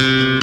Mm-hmm.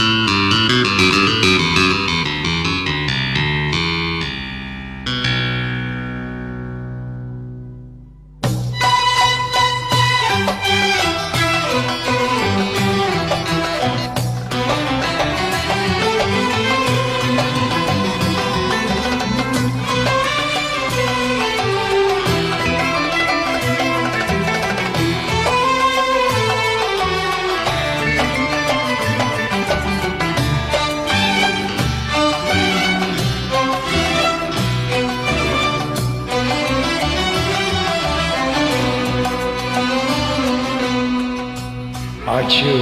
Acı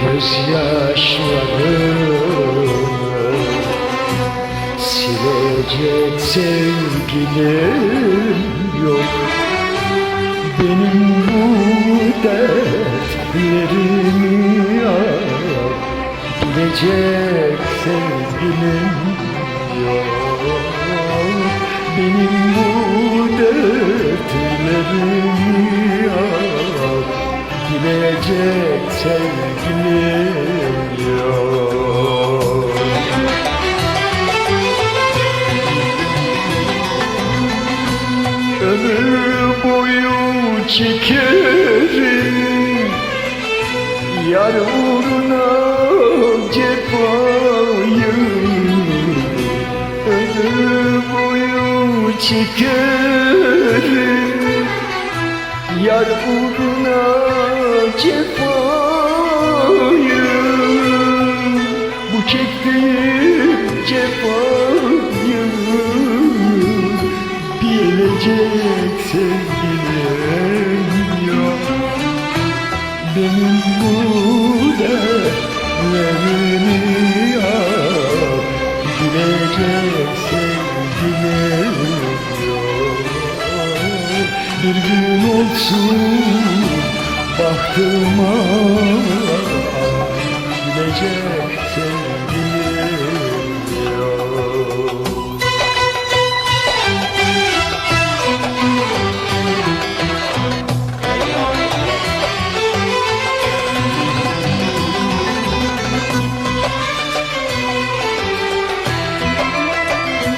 gözyaşlarımı Silecek sevgilim yok. Benim bu dertlerimi yar Bilecek sevgilim yok. Benim Bilecek sevgilim yok. Ömür boyu çekerim Yar uğruna cefayı. Ömür boyu çekerim Yar uğruna çektiğim cefayı Bilecek sevgilim yok. Benim bu dertlerimi yok. Bilecek sevgilim yok. Bir gün olsun